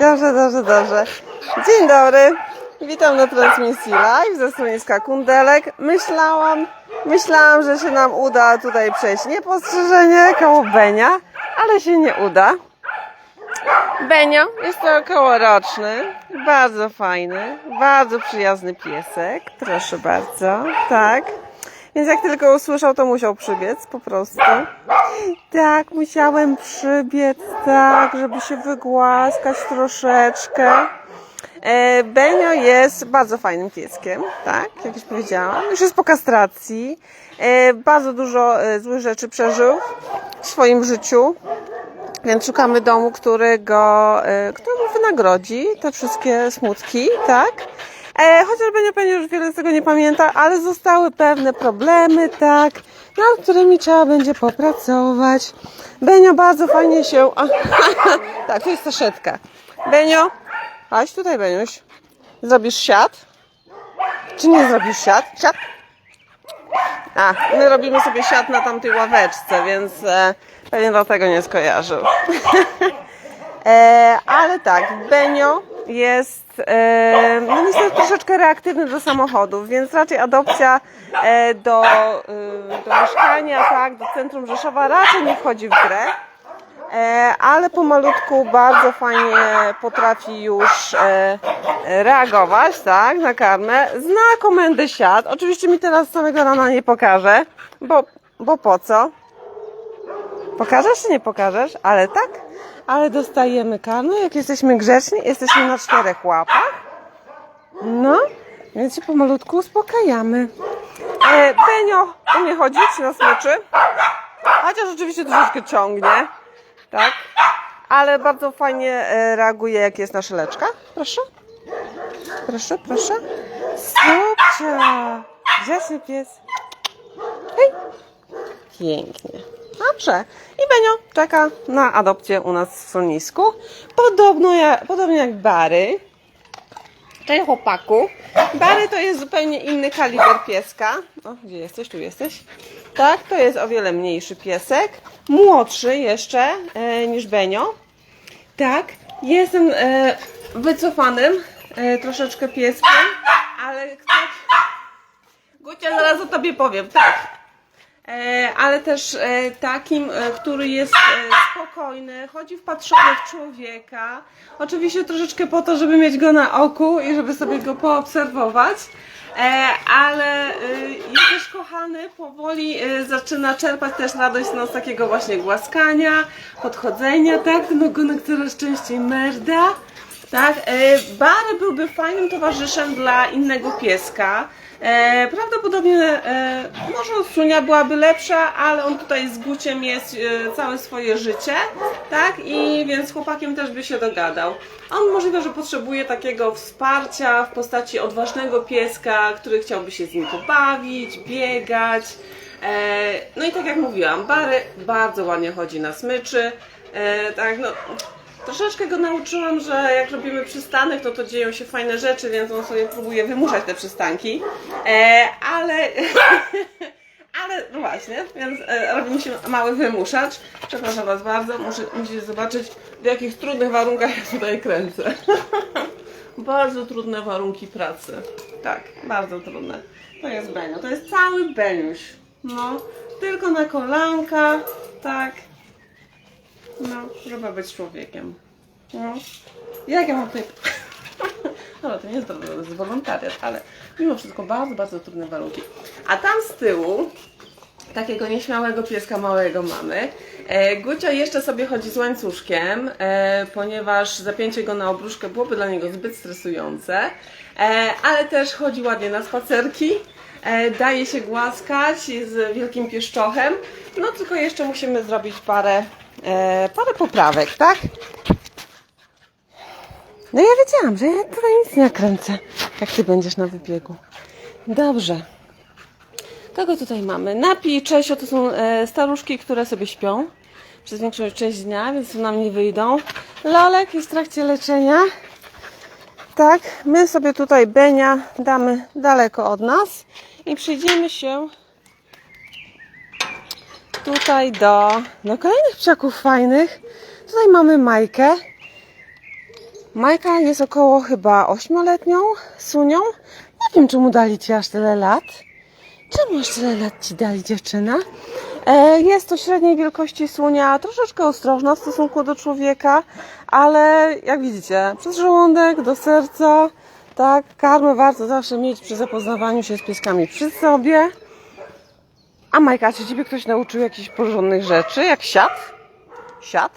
Dobrze, dobrze, dobrze. Dzień dobry. Witam na transmisji live ze schroniska Kundelek. Myślałam, myślałam, że się nam uda tutaj przejść niepostrzeżenie koło Benia, ale się nie uda. Benio jest to okołoroczny, bardzo fajny, bardzo przyjazny piesek. Proszę bardzo, tak. Więc jak tylko usłyszał, to musiał przybiec po prostu. Tak, musiałem przybiec, tak, żeby się wygłaskać troszeczkę. E, Benio jest bardzo fajnym pieskiem, tak, jak już powiedziałam. Już jest po kastracji. E, bardzo dużo e, złych rzeczy przeżył w swoim życiu. Więc szukamy domu, który go, który mu wynagrodzi te wszystkie smutki, tak? E, chociaż Benio pewnie już wiele z tego nie pamięta, ale zostały pewne problemy, tak? Nad którymi trzeba będzie popracować. Benio bardzo fajnie się... A, tak, to jest saszetka. Benio, chodź tutaj, Beniuś. Zrobisz siat? Czy nie zrobisz siat? Siat? A, my robimy sobie siat na tamtej ławeczce, więc e, pewnie dlatego nie skojarzył. e, ale tak, Benio jest e, no troszeczkę reaktywny do samochodów, więc raczej adopcja e, do, e, do mieszkania, tak, do centrum Rzeszowa raczej nie wchodzi w grę. E, ale pomalutku bardzo fajnie potrafi już e, reagować, tak, na karmę. Zna komendę siat. Oczywiście mi teraz samego rana nie pokaże, bo, bo po co? Pokażesz czy nie pokażesz? Ale tak, ale dostajemy karmę, jak jesteśmy grzeczni, jesteśmy na czterech łapach. No, więc się pomalutku uspokajamy. E, Benio umie chodzić na smyczy, chociaż oczywiście troszeczkę ciągnie. Tak? Ale bardzo fajnie e, reaguje, jak jest nasza leczka. Proszę. Proszę, proszę. Słupcia. Grzeczny pies. Hej. Pięknie. Dobrze. I Benio czeka na adopcję u nas w schronisku. Podobno jak, podobnie jak Bary. Cześć chłopaku. Bary to jest zupełnie inny kaliber pieska. O, gdzie jesteś? Tu jesteś. Tak, to jest o wiele mniejszy piesek. Młodszy jeszcze e, niż Benio. Tak, jestem e, wycofanym e, troszeczkę pieskiem, ale. Gucia, zaraz o tobie powiem, tak. E, ale też e, takim, e, który jest spokojny, chodzi wpatrzony w człowieka. Oczywiście troszeczkę po to, żeby mieć go na oku i żeby sobie go poobserwować. Ale jest też kochany, powoli zaczyna czerpać też radość no, z takiego właśnie głaskania, podchodzenia, tak? Ten ogonek coraz częściej merda. Tak, Bary byłby fajnym towarzyszem dla innego pieska. E, prawdopodobnie e, może Sunia byłaby lepsza, ale on tutaj z Guciem jest e, całe swoje życie, tak? I więc z chłopakiem też by się dogadał. On możliwe, że potrzebuje takiego wsparcia w postaci odważnego pieska, który chciałby się z nim pobawić, biegać. E, no i tak jak mówiłam, Bary bardzo ładnie chodzi na smyczy. E, tak, no Troszeczkę go nauczyłam, że jak robimy przystanek, to to dzieją się fajne rzeczy, więc on sobie próbuje wymuszać te przystanki. E, ale, ale no właśnie, więc e, robi mi się mały wymuszacz. Przepraszam Was bardzo, muszę, musicie zobaczyć w jakich trudnych warunkach ja tutaj kręcę. bardzo trudne warunki pracy. Tak, bardzo trudne. To jest Benio, to jest cały Beniuś. No, tylko na kolanka, tak. No, żeby być człowiekiem. No. Jak ja mam tutaj... No, to nie jest, to jest wolontariat, ale mimo wszystko bardzo, bardzo trudne warunki. A tam z tyłu takiego nieśmiałego pieska małego mamy. E, Gucio jeszcze sobie chodzi z łańcuszkiem, e, ponieważ zapięcie go na obruszkę byłoby dla niego zbyt stresujące, e, ale też chodzi ładnie na spacerki, e, daje się głaskać z wielkim pieszczochem, no tylko jeszcze musimy zrobić parę, e, parę poprawek, tak? No ja wiedziałam, że ja tutaj nic nie kręcę, jak ty będziesz na wybiegu. Dobrze. Kogo tutaj mamy? Napi i Czesio to są e, staruszki, które sobie śpią przez większą część dnia, więc nam nie wyjdą. Lolek jest w trakcie leczenia. Tak, my sobie tutaj Benia damy daleko od nas i przyjdziemy się tutaj do, do kolejnych psiaków fajnych. Tutaj mamy Majkę. Majka jest około chyba ośmioletnią sunią. Nie wiem, czemu dali ci aż tyle lat. Czemu aż tyle lat ci dali dziewczyna? E, jest to średniej wielkości sunia, troszeczkę ostrożna w stosunku do człowieka, ale jak widzicie, przez żołądek do serca, tak, karmę warto zawsze mieć przy zapoznawaniu się z pieskami przy sobie. A Majka, czy ciebie ktoś nauczył jakichś porządnych rzeczy, jak siad? Siad?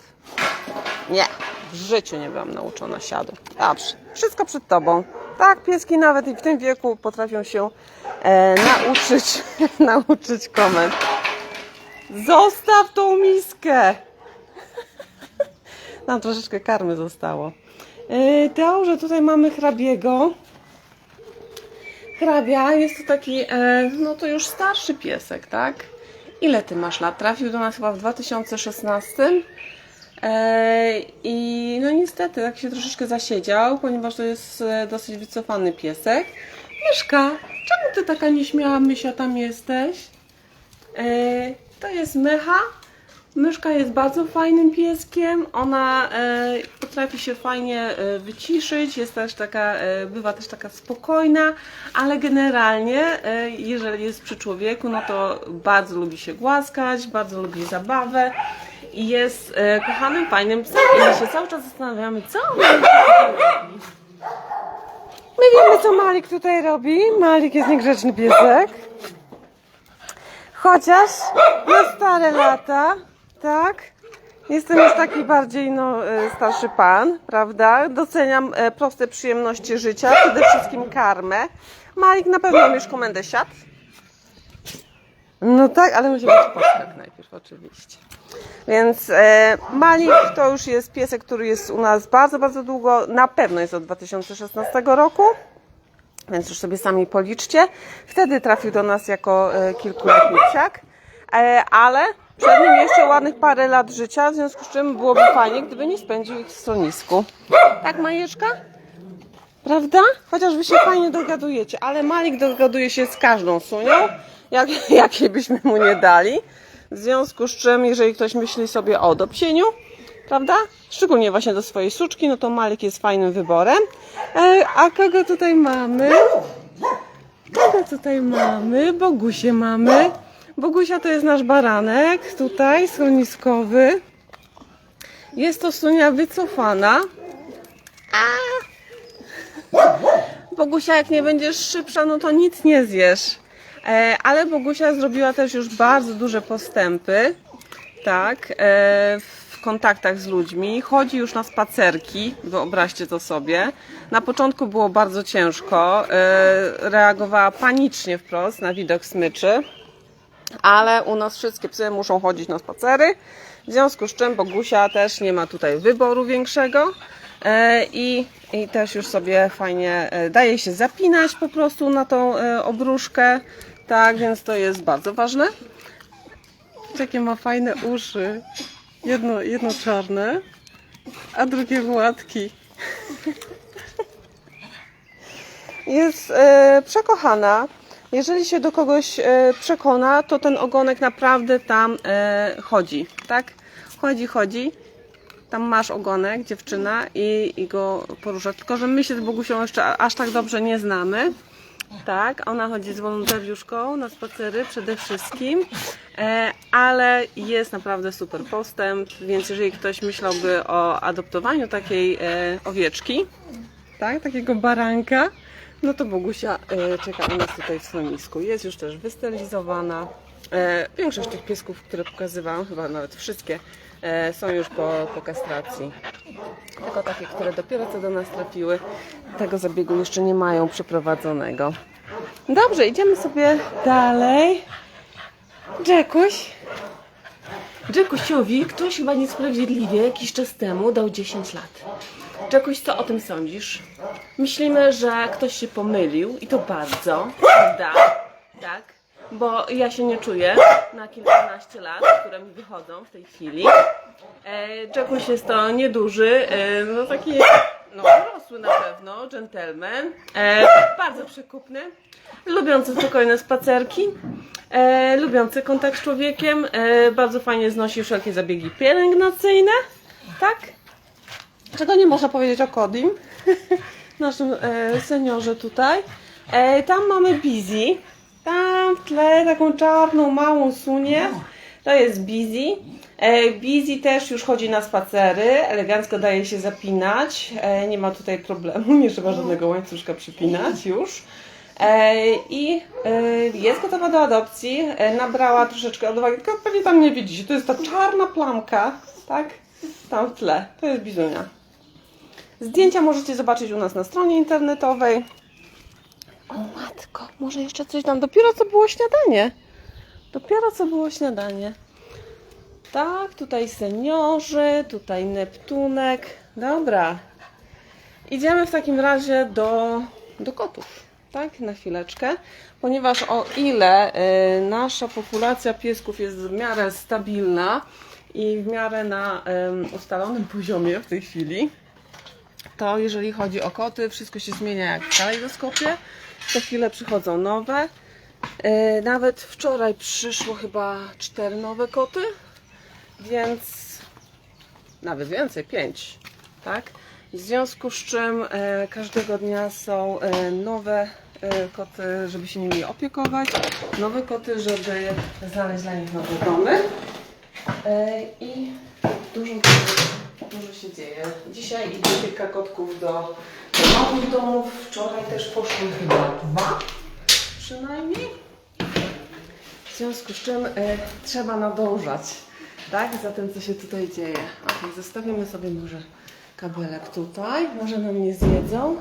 Nie, w życiu nie byłam nauczona siadu. Dobrze, wszystko przed tobą. Tak, pieski nawet i w tym wieku potrafią się e, nauczyć, nauczyć komend. Zostaw tą miskę! Nam troszeczkę karmy zostało. Yy, Dobrze, tutaj mamy hrabiego. Hrabia jest to taki, e, no to już starszy piesek, tak? Ile ty masz lat? Trafił do nas chyba w 2016. E, I no niestety tak się troszeczkę zasiedział, ponieważ to jest e, dosyć wycofany piesek. Mieszka, czemu ty taka nieśmiała mysia tam jesteś? E, to jest Mecha. Myszka jest bardzo fajnym pieskiem. Ona e, potrafi się fajnie e, wyciszyć, jest też taka, e, bywa też taka spokojna, ale generalnie, e, jeżeli jest przy człowieku, no to bardzo lubi się głaskać, bardzo lubi zabawę i jest e, kochanym, fajnym psem. I my się cały czas zastanawiamy, co robi. My wiemy, co Malik tutaj robi. Malik jest niegrzeczny piesek. Chociaż na stare lata, tak? Jestem już taki bardziej no, e, starszy pan, prawda? Doceniam e, proste przyjemności życia, przede wszystkim karmę. Malik na pewno już komendę siadł. No tak, ale musi być podskak najpierw oczywiście. Więc e, Malik to już jest piesek, który jest u nas bardzo, bardzo długo. Na pewno jest od 2016 roku. Więc już sobie sami policzcie. Wtedy trafił do nas jako e, kilkuletni psiak, e, ale przed nim jeszcze ładnych parę lat życia, w związku z czym byłoby fajnie, gdyby nie spędził ich w schronisku. Tak, Majeczka? Prawda? Chociaż wy się fajnie dogadujecie, ale Malik dogaduje się z każdą sunią, jak, jakiej byśmy mu nie dali. W związku z czym, jeżeli ktoś myśli sobie o dopsieniu, prawda? Szczególnie właśnie do swojej suczki, no to Malik jest fajnym wyborem. E, a kogo tutaj mamy? Kogo tutaj mamy? Bogusię mamy. Bogusia to jest nasz baranek, tutaj schroniskowy. Jest to sunia wycofana. Bogusia, jak nie będziesz szybsza, no to nic nie zjesz. E, ale Bogusia zrobiła też już bardzo duże postępy, tak, e, w kontaktach z ludźmi. Chodzi już na spacerki, wyobraźcie to sobie. Na początku było bardzo ciężko, e, reagowała panicznie wprost na widok smyczy ale u nas wszystkie psy muszą chodzić na spacery. W związku z czym Bogusia też nie ma tutaj wyboru większego e, i, i też już sobie fajnie e, daje się zapinać po prostu na tą e, obruszkę. Tak, więc to jest bardzo ważne. Jakie ma fajne uszy. Jedno, jedno czarne, a drugie gładki. jest przekochana. Jeżeli się do kogoś e, przekona, to ten ogonek naprawdę tam e, chodzi, tak? Chodzi, chodzi. Tam masz ogonek, dziewczyna, i, i go porusza. Tylko, że my się z Bogusią jeszcze aż tak dobrze nie znamy. Tak, ona chodzi z wolontariuszką na spacery przede wszystkim, e, ale jest naprawdę super postęp, więc jeżeli ktoś myślałby o adoptowaniu takiej owieczki, tak, takiego baranka, no to Bogusia e, czeka u nas tutaj w schronisku. Jest już też wysterylizowana. E, większość tych piesków, które pokazywałam, chyba nawet wszystkie, e, są już po, po kastracji. Tylko takie, które dopiero co do nas trafiły, tego zabiegu jeszcze nie mają przeprowadzonego. Dobrze, idziemy sobie dalej. Jackuś. Jackusiowi ktoś chyba niesprawiedliwie jakiś czas temu dał 10 lat. Jackuś, co o tym sądzisz? Myślimy, że ktoś się pomylił i to bardzo, prawda? Tak, bo ja się nie czuję na kilkanaście lat, które mi wychodzą w tej chwili. E, Jackuś jest to nieduży, e, no taki no dorosły na pewno, gentleman, e, bardzo przekupny, lubiący spokojne spacerki, e, lubiący kontakt z człowiekiem, bardzo fajnie znosi wszelkie zabiegi pielęgnacyjne, tak? Czego nie można powiedzieć o Kodim, naszym e, seniorze tutaj. E, tam mamy Busy. Tam w tle taką czarną, małą sunię. To jest Busy. E, Busy też już chodzi na spacery, elegancko daje się zapinać. E, nie ma tutaj problemu, nie trzeba żadnego łańcuszka przypinać już. E, I e, jest gotowa do adopcji. E, nabrała troszeczkę odwagi, tylko pewnie tam nie widzicie. To jest ta czarna plamka, tak? Tam w tle. To jest bizunia. Zdjęcia możecie zobaczyć u nas na stronie internetowej. O matko, może jeszcze coś tam. Dopiero co było śniadanie. Dopiero co było śniadanie. Tak, tutaj seniorzy, tutaj Neptunek. Dobra. Idziemy w takim razie do, do kotów. Tak, na chwileczkę. Ponieważ o ile y, nasza populacja piesków jest w miarę stabilna i w miarę na ym, ustalonym poziomie w tej chwili, to jeżeli chodzi o koty, wszystko się zmienia jak w kalejdoskopie. Co chwilę przychodzą nowe. E, Nawet wczoraj przyszło chyba cztery nowe koty, więc nawet więcej, pięć, tak? W związku z czym e, każdego dnia są e, nowe koty, żeby się nimi opiekować, nowe koty, żeby znaleźć dla nich nowe domy. I dużo, dużo, się dzieje. Dzisiaj idzie kilka kotków do, nowych domów. Wczoraj też poszły chyba dwa przynajmniej. W związku z czym e, trzeba nadążać, tak? Za tym, co się tutaj dzieje. Ok, zostawimy sobie może kabelek tutaj, może nam nie zjedzą.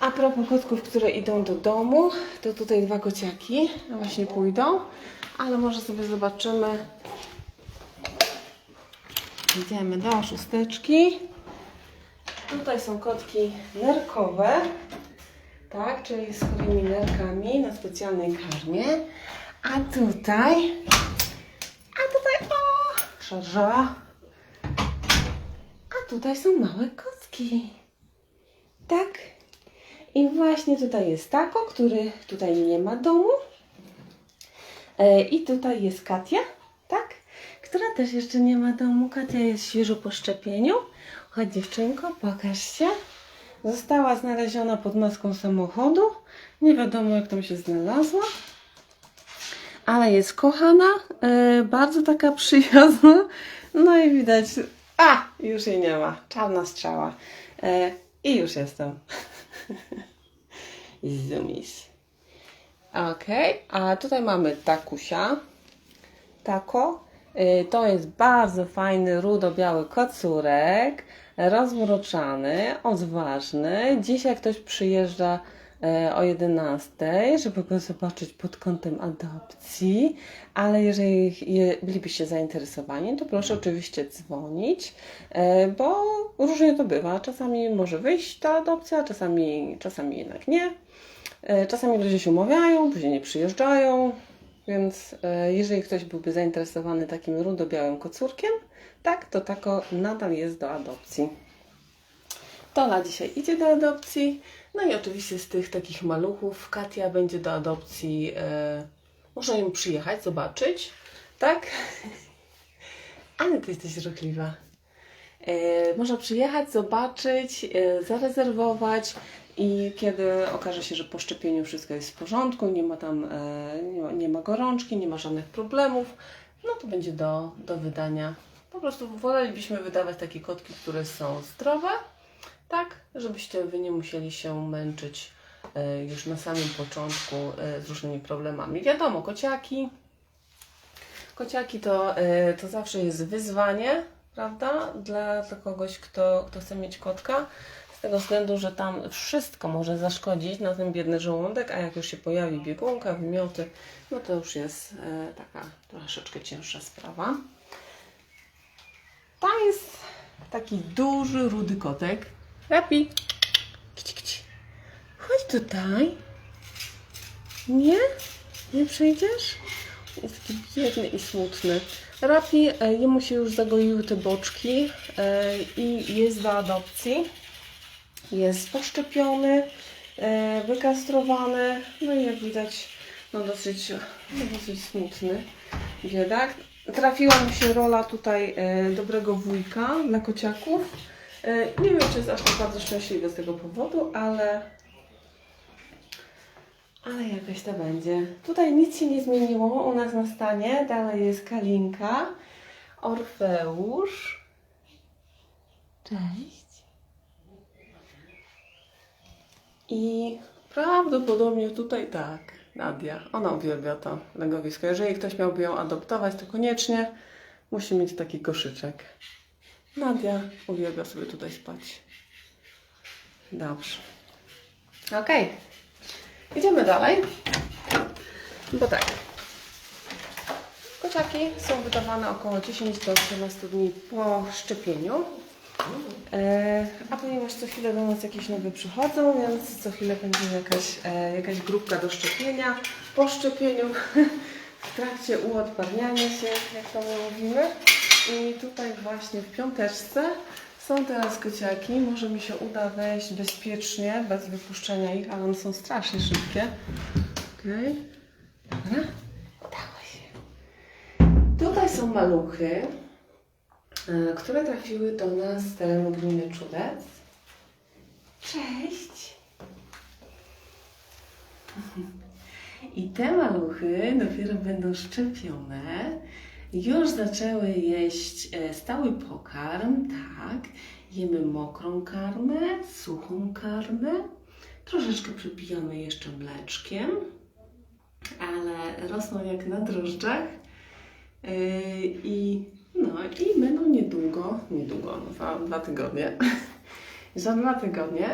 A propos kotków, które idą do domu, to tutaj dwa kociaki właśnie pójdą, ale może sobie zobaczymy. Idziemy do szósteczki. Tutaj są kotki nerkowe, tak, czyli z chorymi nerkami na specjalnej karmie. A tutaj, a tutaj, o, szarża. A tutaj są małe kotki. Tak. I właśnie tutaj jest Tako, który tutaj nie ma domu. E, I tutaj jest Katia, też jeszcze nie ma domu. Katia jest świeżo po szczepieniu. Chodź dziewczynko, pokaż się. Została znaleziona pod maską samochodu. Nie wiadomo jak tam się znalazła. Ale jest kochana, e, bardzo taka przyjazna. No i widać, a już jej nie ma. Czarna strzała. E, I już jestem. Zumis. Okej, a tutaj mamy takusia. Tako. Y, To jest bardzo fajny, rudo-biały kocurek, rozmroczany, odważny. Dzisiaj ktoś przyjeżdża e, o 11, żeby go zobaczyć pod kątem adopcji, ale jeżeli je- bylibyście zainteresowani, to proszę oczywiście dzwonić, e, bo różnie to bywa. Czasami może wyjść ta adopcja, czasami, czasami jednak nie. Czasami ludzie się umawiają, później nie przyjeżdżają, więc e, jeżeli ktoś byłby zainteresowany takim rudo-białym kocurkiem, tak, to tako nadal jest do adopcji. To na dzisiaj idzie do adopcji. No i oczywiście z tych takich maluchów Katia będzie do adopcji. E, można ją przyjechać, zobaczyć, tak? Ale ty jesteś ruchliwa. E, można przyjechać, zobaczyć, e, zarezerwować i kiedy okaże się, że po szczepieniu wszystko jest w porządku, nie ma tam e, nie ma, nie ma gorączki, nie ma żadnych problemów, no to będzie do, do wydania. Po prostu wolelibyśmy wydawać takie kotki, które są zdrowe, tak, żebyście wy nie musieli się męczyć e, już na samym początku e, z różnymi problemami. Wiadomo, kociaki, Kociaki to, to zawsze jest wyzwanie, prawda? Dla, dla kogoś, kto, kto chce mieć kotka. Z tego względu, że tam wszystko może zaszkodzić na ten biedny żołądek, a jak już się pojawi biegunka, wymioty, no to już jest e, taka troszeczkę cięższa sprawa. Tam jest taki duży, rudy kotek. Rapi! Chodź tutaj. Nie? Nie przyjdziesz? Jest taki biedny i smutny. Rapi, e, jemu się już zagoiły te boczki e, i jest do adopcji. Jest poszczepiony, e, wykastrowany, no i jak widać, no dosyć, no dosyć smutny biedak. Trafiła mi się rola tutaj e, dobrego wujka dla kociaków, E, Nie wiem, czy jest aż tak bardzo szczęśliwy z tego powodu, ale ale jakoś to będzie. Tutaj nic się nie zmieniło u nas na stanie. Dalej jest Kalinka, Orfeusz. Cześć. I prawdopodobnie tutaj tak, Nadia. Ona uwielbia to legowisko. Jeżeli ktoś miałby ją adoptować, to koniecznie musi mieć taki koszyczek. Nadia uwielbia sobie tutaj spać. Dobrze. Okej. Idziemy dalej. Bo tak. Kociaki są wydawane około 10 do 18 dni po szczepieniu. E, a ponieważ co chwilę do nas jakieś nowe przychodzą, więc co chwilę będzie jakaś, e, jakaś grupka do szczepienia. Po szczepieniu, w trakcie uodparniania się, jak to my mówimy. I tutaj właśnie w piąteczce są teraz kociaki. Może mi się uda wejść bezpiecznie, bez wypuszczenia ich, ale one są strasznie szybkie. Okej. Dobra. Udało się. Tutaj są maluchy, które trafiły do nas z terenu gminy Czudec. Cześć! I te maluchy dopiero będą szczepione. Już zaczęły jeść e, stały pokarm, tak. Jemy mokrą karmę, suchą karmę. Troszeczkę przypijamy jeszcze mleczkiem, ale rosną jak na drożdżach. Yy, I no i będą niedługo, niedługo, no, dwa, dwa tygodnie, za dwa tygodnie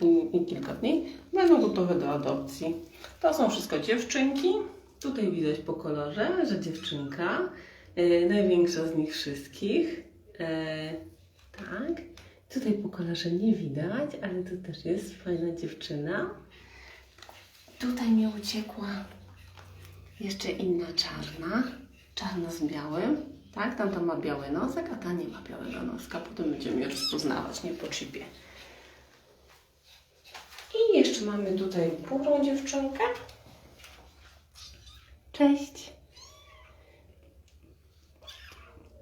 i, i kilka dni będą gotowe do adopcji. To są wszystko dziewczynki. Tutaj widać po kolorze, że dziewczynka, yy, największa z nich wszystkich. Yy, tak. Tutaj po kolorze nie widać, ale tu też jest fajna dziewczyna. Tutaj mi uciekła jeszcze inna czarna, czarna z białym, tak? Tamta ma biały nosek, a ta nie ma białego noska. Potem będziemy je rozpoznawać, nie po chipie. I jeszcze mamy tutaj burą dziewczynkę. Cześć.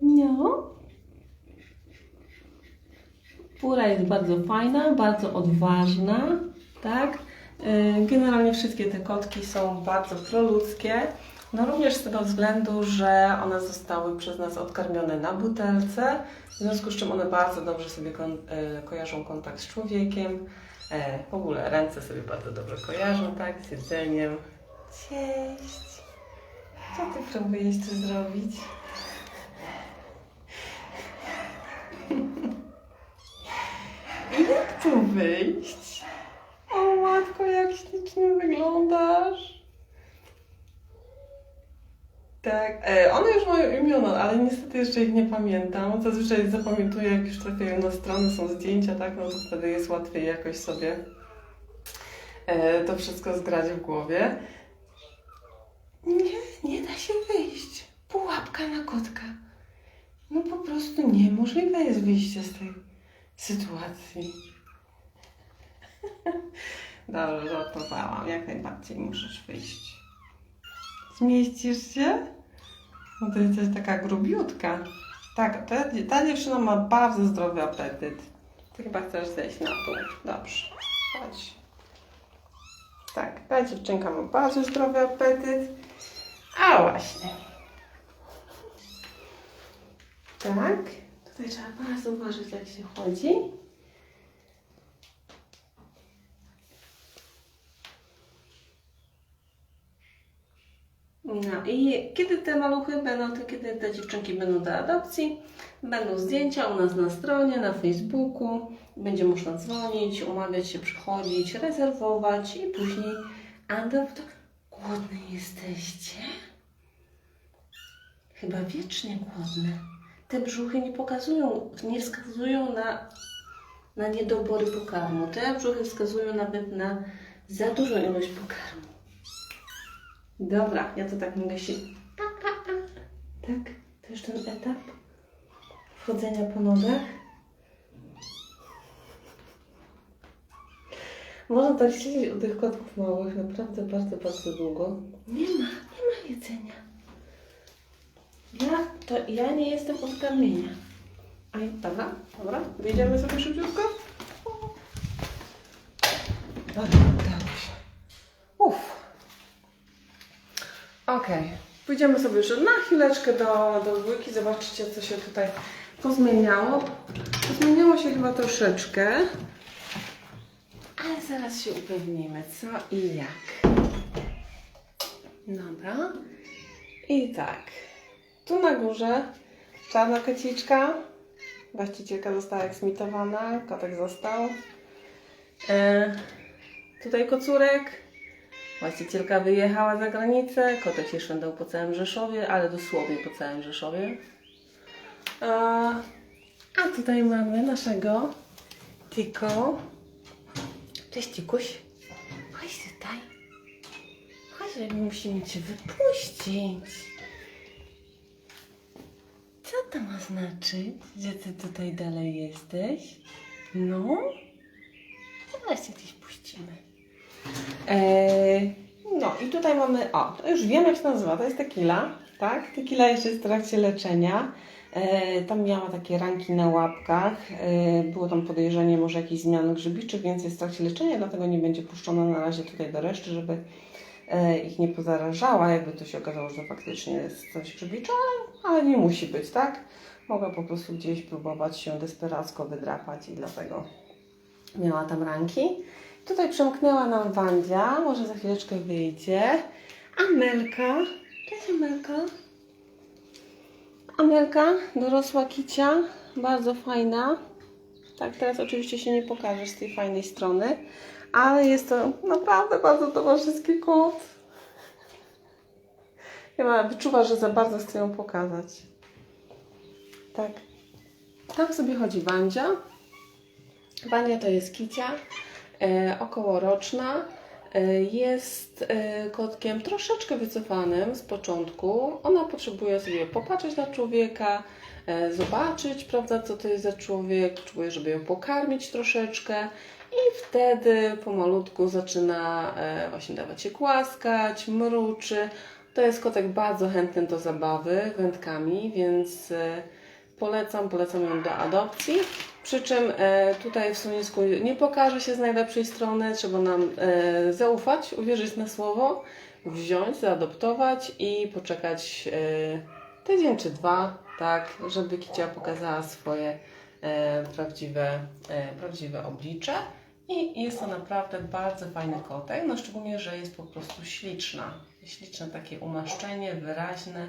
No. Pura jest bardzo fajna, bardzo odważna, tak? Yy, Generalnie wszystkie te kotki są bardzo proludzkie. No również z tego względu, że one zostały przez nas odkarmione na butelce, w związku z czym one bardzo dobrze sobie kon, yy, kojarzą kontakt z człowiekiem. Yy, W ogóle ręce sobie bardzo dobrze kojarzą, tak? Z jedzeniem. Cześć! Co ty próbujesz tu zrobić? Jak tu wyjść? O matko, jak ślicznie wyglądasz. Tak, e, one już mają imiona, ale niestety jeszcze ich nie pamiętam. Zazwyczaj zapamiętuję, jak już trafiają na stronę, są zdjęcia, tak, no to wtedy jest łatwiej jakoś sobie e, to wszystko zgrać w głowie. Nie, nie da się wyjść. Pułapka na kotka. No po prostu niemożliwe jest wyjście z tej sytuacji. Dobrze, żartowałam. Jak najbardziej musisz wyjść. Zmieścisz się? No to jesteś taka grubiutka. Tak, ta, ta dziewczyna ma bardzo zdrowy apetyt. Ty chyba chcesz zejść na dół. Dobrze, chodź. Tak, ta dziewczynka ma bardzo zdrowy apetyt. A właśnie. Tak. Tutaj trzeba bardzo uważać, jak się chodzi. No i kiedy te maluchy będą, to kiedy te dziewczynki będą do adopcji, będą zdjęcia u nas na stronie, na Facebooku. Będzie można dzwonić, umawiać się, przychodzić, rezerwować i później adoptować. Głodne jesteście? Chyba wiecznie głodne. Te brzuchy nie pokazują, nie wskazują na, na niedobory pokarmu. Te brzuchy wskazują nawet na za dużą ilość pokarmu. Dobra, ja to tak mogę się. Tak, to już ten etap wchodzenia po nogach. Można tak siedzieć u tych kotków małych naprawdę bardzo, bardzo długo. Nie ma, nie ma jedzenia. Ja, to ja nie jestem od karmienia. Aj, dobra, dobra. Wyjdziemy sobie szybciutko. Dobra, udało się. Uff. Okej. Pójdziemy sobie jeszcze na chwileczkę do, do dwójki. Zobaczcie, co się tutaj pozmieniało. Pozmieniało się chyba troszeczkę. Ale zaraz się upewnimy, co i jak. Dobra. I tak. Tu na górze czarna kociczka. Właścicielka została eksmitowana, kotek został. E, tutaj kocurek. Właścicielka wyjechała za granicę. Kotek się szwendał po całym Rzeszowie, ale dosłownie po całym Rzeszowie. E, a tutaj mamy naszego Tiko. Cześć Tikuś. Chodź tutaj. Chodź, że musimy Cię wypuścić. Co to ma znaczyć, że Ty tutaj dalej jesteś? No? Zaraz Cię gdzieś no i tutaj mamy, o, to już wiem jak się nazywa, to jest tequila, tak? Tequila jeszcze jest w trakcie leczenia. E, tam miała takie ranki na łapkach. E, było tam podejrzenie może jakichś zmian grzybiczych, więc jest w trakcie leczenia, dlatego nie będzie puszczona na razie tutaj do reszty, żeby ich nie pozarażała, jakby to się okazało, że faktycznie jest coś grzybicza, ale, ale nie musi być, tak? Mogła po prostu gdzieś próbować się desperacko wydrapać i dlatego miała tam ranki. Tutaj przemknęła nam Wandzia, może za chwileczkę wyjdzie. Amelka, cześć Amelka. Amelka, dorosła kicia, bardzo fajna. Tak, teraz oczywiście się nie pokażesz z tej fajnej strony, ale jest to naprawdę bardzo towarzyski kot. Chyba wyczuwa, że za bardzo chcę ją pokazać. Tak. Tam sobie chodzi Wandzia. Wandzia to jest kicia, okołoroczna. E, jest e, kotkiem troszeczkę wycofanym z początku. Ona potrzebuje sobie popatrzeć na człowieka, e, zobaczyć, prawda, co to jest za człowiek, potrzebuje, żeby ją pokarmić troszeczkę i wtedy pomalutku zaczyna e, właśnie dawać się głaskać, mruczy. To jest kotek bardzo chętny do zabawy wędkami, więc e, polecam, polecam ją do adopcji. Przy czym e, tutaj w schronisku nie pokaże się z najlepszej strony, trzeba nam e, zaufać, uwierzyć na słowo, wziąć, zaadoptować i poczekać e, tydzień czy dwa, tak, żeby Kicia pokazała swoje prawdziwe, prawdziwe oblicze. I jest to naprawdę bardzo fajny kotek, no szczególnie, że jest po prostu śliczna. Śliczne takie umaszczenie, wyraźne,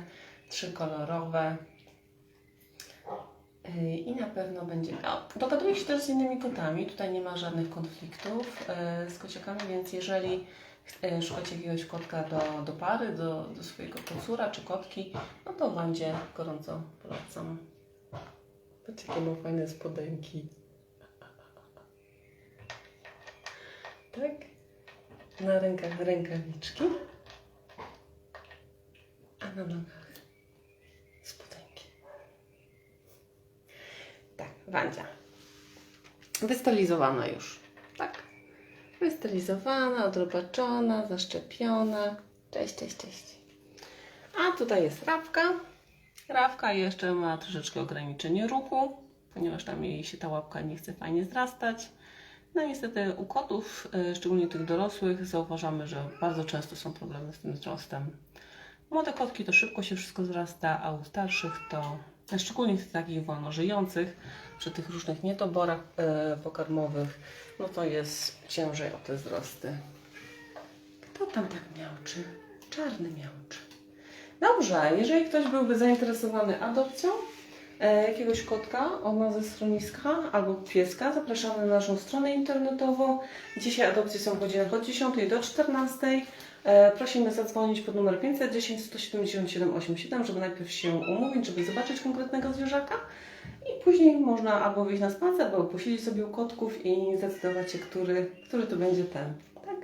trzykolorowe. I na pewno będzie. O, dogaduje się też z innymi kotami. Tutaj nie ma żadnych konfliktów yy, z kociakami, więc jeżeli yy, szukacie jakiegoś kotka do, do pary, do, do swojego kocura czy kotki, no to Wandzie gorąco polecam. Patrzcie, jakie ma fajne spodenki. Tak? Na rękach rękawiczki, a na nogach spodenki. Tak, Wandzia. Wystylizowana już. Tak. Wystylizowana, odrobaczona, zaszczepiona. Cześć, cześć, cześć. A tutaj jest Rawka. Rawka jeszcze ma troszeczkę ograniczenie ruchu, ponieważ tam jej się ta łapka nie chce fajnie zrastać. No i niestety u kotów, y, szczególnie tych dorosłych, zauważamy, że bardzo często są problemy z tym wzrostem. Młode kotki to szybko się wszystko zrasta, a u starszych to, szczególnie tych takich wolno żyjących, przy tych różnych niedoborach e, pokarmowych, no to jest ciężej o te wzrosty. Kto tam tak miałczy? Czarny miałczy. Dobrze, jeżeli ktoś byłby zainteresowany adopcją e, jakiegoś kotka o nazwie schroniska albo pieska, zapraszamy na naszą stronę internetową. Dzisiaj adopcje są w godzinach od 10 do 14. E, prosimy zadzwonić pod numer 510 177 87, żeby najpierw się umówić, żeby zobaczyć konkretnego zwierzaka później można albo wyjść na spacer, albo posiedzieć sobie u kotków i zdecydować się, który, który to będzie ten. Tak?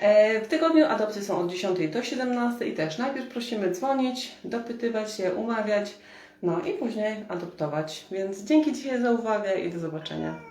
E, W tygodniu adopcje są od 10 do 17 i też najpierw prosimy dzwonić, dopytywać się, umawiać, no i później adoptować. Więc dzięki dzisiaj za uwagę i do zobaczenia.